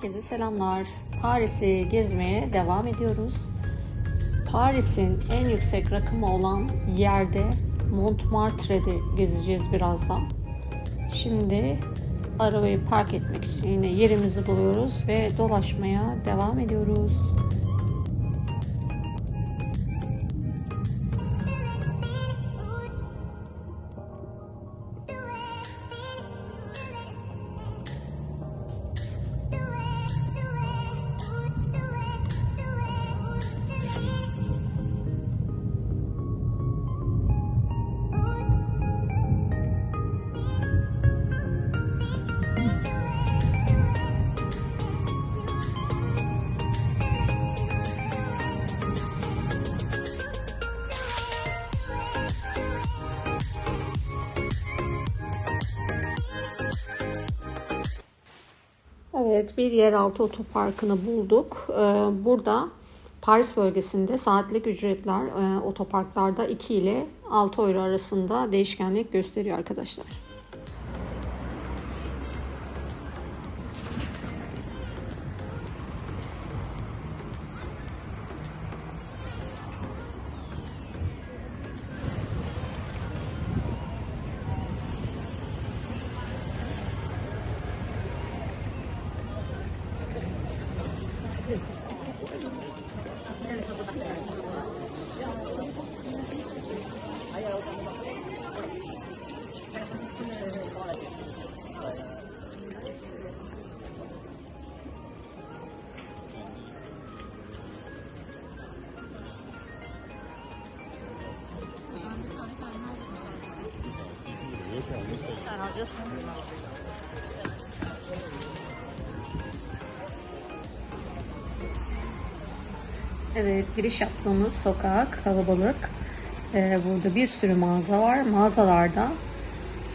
Herkese selamlar. Paris'i gezmeye devam ediyoruz. Paris'in en yüksek rakımı olan yerde Montmartre'de gezeceğiz birazdan. Şimdi arabayı park etmek için yine yerimizi buluyoruz ve dolaşmaya devam ediyoruz. Evet, bir yeraltı otoparkını bulduk. Ee, Burada Paris bölgesinde saatlik ücretler e, otoparklarda 2 ile 6 euro arasında değişkenlik gösteriyor arkadaşlar. Alacağız. Evet, giriş yaptığımız sokak kalabalık. Ee, burada bir sürü mağaza var. Mağazalarda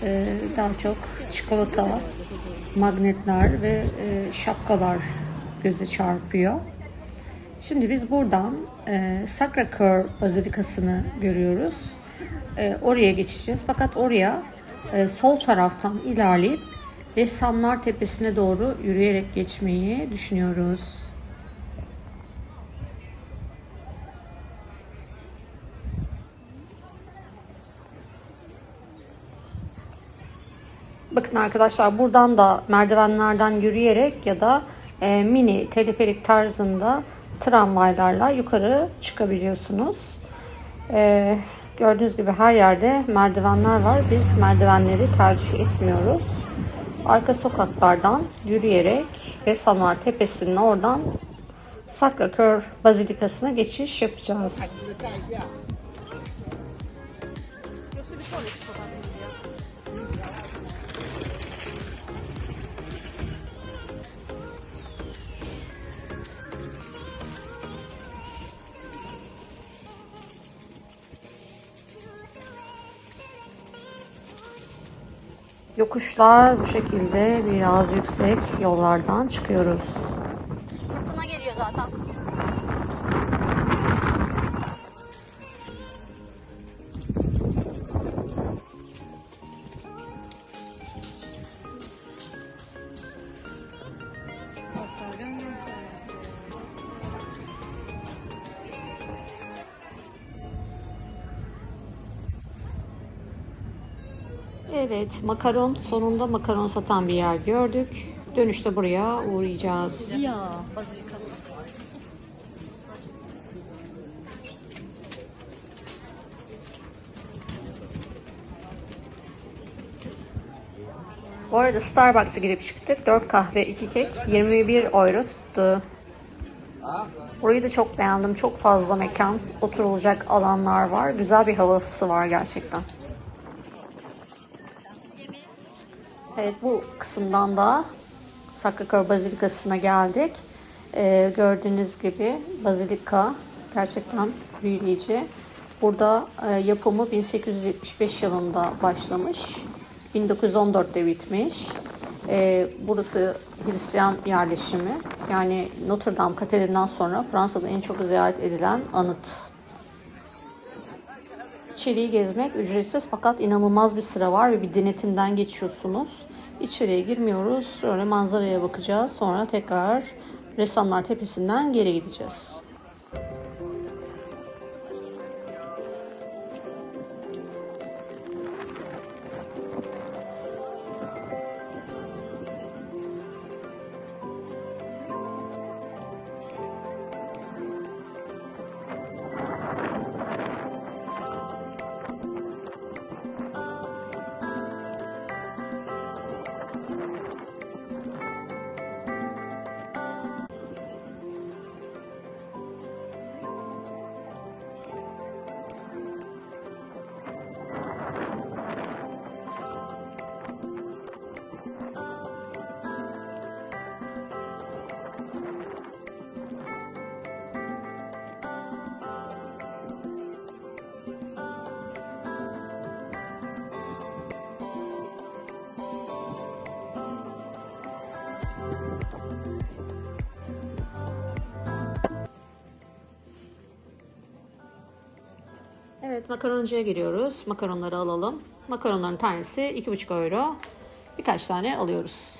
e, daha çok çikolata, magnetler ve e, şapkalar göze çarpıyor. Şimdi biz buradan e, Sacré-Cœur Bazilikası'nı görüyoruz. E, oraya geçeceğiz. Fakat oraya e, sol taraftan ilerleyip Ressamlar Tepesi'ne doğru yürüyerek geçmeyi düşünüyoruz. Bakın arkadaşlar buradan da merdivenlerden yürüyerek ya da e, mini teleferik tarzında tramvaylarla yukarı çıkabiliyorsunuz. E, gördüğünüz gibi her yerde merdivenler var. Biz merdivenleri tercih etmiyoruz. Arka sokaklardan yürüyerek Ressamlar Tepesi'nin oradan Sacré-Cœur Bazilikası'na geçiş yapacağız. Yokuşlar bu şekilde biraz yüksek yollardan çıkıyoruz. Evet, makaron sonunda makaron satan bir yer gördük. Dönüşte buraya uğrayacağız. Ya. Bu arada Starbucks'a girip çıktık. 4 kahve, 2 kek 21 euro tuttu. Burayı da çok beğendim. Çok fazla mekan, oturulacak alanlar var. Güzel bir havası var gerçekten. Evet bu kısımdan da Sacré-Cœur Bazilikası'na geldik. Ee, gördüğünüz gibi bazilika gerçekten büyüleyici. Burada e, yapımı 1875 yılında başlamış. 1914'te bitmiş. Ee, burası Hristiyan yerleşimi. Yani Notre Dame Katedrali'nden sonra Fransa'da en çok ziyaret edilen anıt. İçeriği gezmek ücretsiz fakat inanılmaz bir sıra var ve bir denetimden geçiyorsunuz. İçeriye girmiyoruz. Öyle manzaraya bakacağız. Sonra tekrar Ressamlar Tepesi'nden geri gideceğiz. Evet makaroncuya giriyoruz. Makaronları alalım. Makaronların tanesi 2,5 euro. Birkaç tane alıyoruz.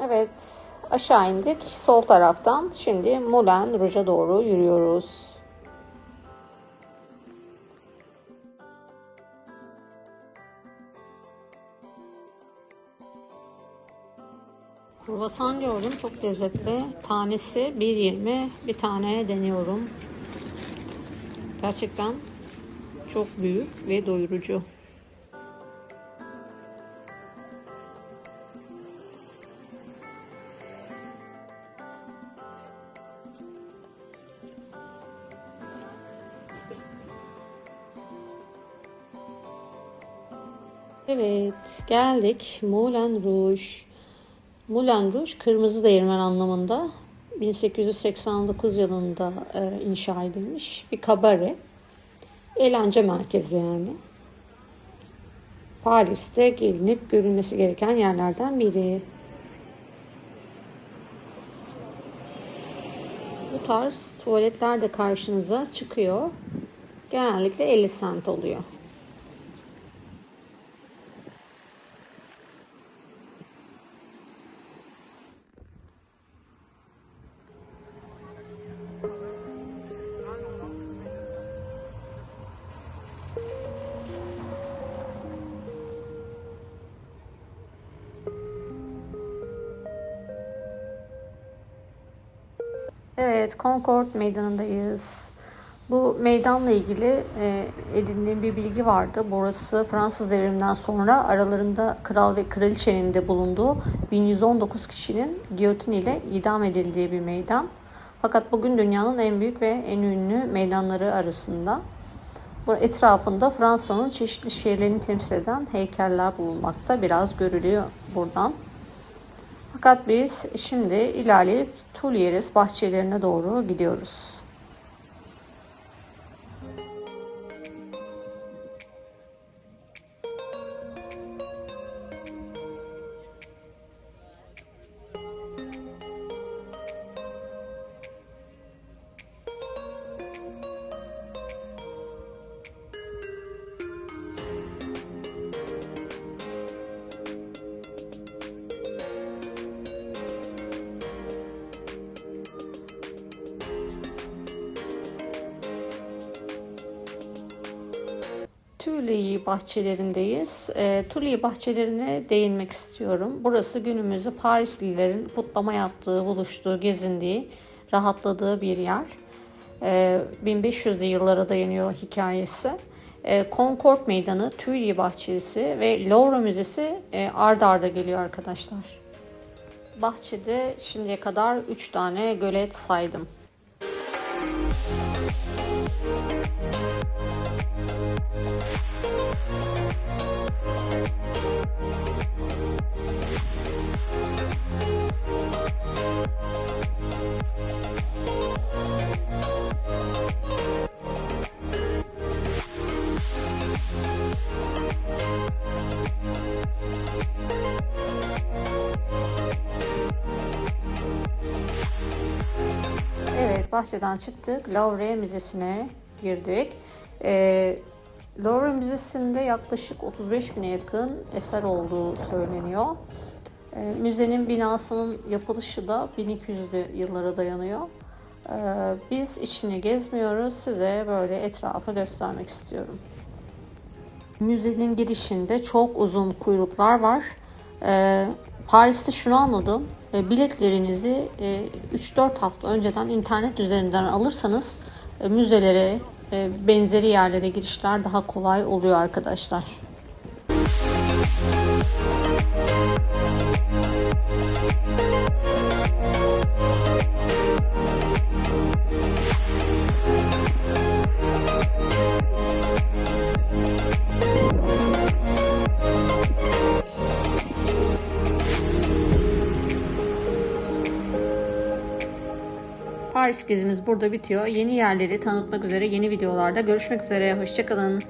Evet, aşağı indik sol taraftan. Şimdi Moulin Rouge'a doğru yürüyoruz. Kruvasan gördüm. Çok lezzetli. Tanesi 1.20. Bir tane deniyorum. Gerçekten çok büyük ve doyurucu. Evet, geldik. Moulin Rouge. Moulin Rouge, kırmızı değirmen anlamında. 1889 yılında e, inşa edilmiş bir kabare. Eğlence merkezi yani. Paris'te gelinip görülmesi gereken yerlerden biri. Bu tarz tuvaletler de karşınıza çıkıyor. Genellikle 50 cent oluyor. Evet, Concord Meydanı'ndayız. Bu meydanla ilgili e, edindiğim bir bilgi vardı. Burası Fransız devriminden sonra aralarında kral ve kraliçenin de bulunduğu 1119 kişinin giyotin ile idam edildiği bir meydan. Fakat bugün dünyanın en büyük ve en ünlü meydanları arasında. Etrafında Fransa'nın çeşitli şehirlerini temsil eden heykeller bulunmakta. Biraz görülüyor buradan. Fakat biz şimdi ilerleyip Tulieres bahçelerine doğru gidiyoruz. Tüley bahçelerindeyiz. E, Tüley bahçelerine değinmek istiyorum. Burası günümüzde Parislilerin kutlama yaptığı, buluştuğu, gezindiği, rahatladığı bir yer. E, 1500'lü yıllara dayanıyor hikayesi. E, Concord Meydanı, Tüley Bahçesi ve Louvre Müzesi e, ard arda geliyor arkadaşlar. Bahçede şimdiye kadar 3 tane gölet saydım. Bahçeden çıktık. Louvre Müzesi'ne girdik. Ee, Louvre Müzesi'nde yaklaşık 35 bine yakın eser olduğu söyleniyor. Ee, müzenin binasının yapılışı da 1200'lü yıllara dayanıyor. Ee, biz içini gezmiyoruz. Size böyle etrafı göstermek istiyorum. Müzenin girişinde çok uzun kuyruklar var. Ee, Paris'te şunu anladım. Ee, biletlerinizi e, 3-4 hafta önceden internet üzerinden alırsanız e, müzelere, e, benzeri yerlere girişler daha kolay oluyor arkadaşlar. Paris gezimiz burada bitiyor. Yeni yerleri tanıtmak üzere yeni videolarda görüşmek üzere. Hoşçakalın.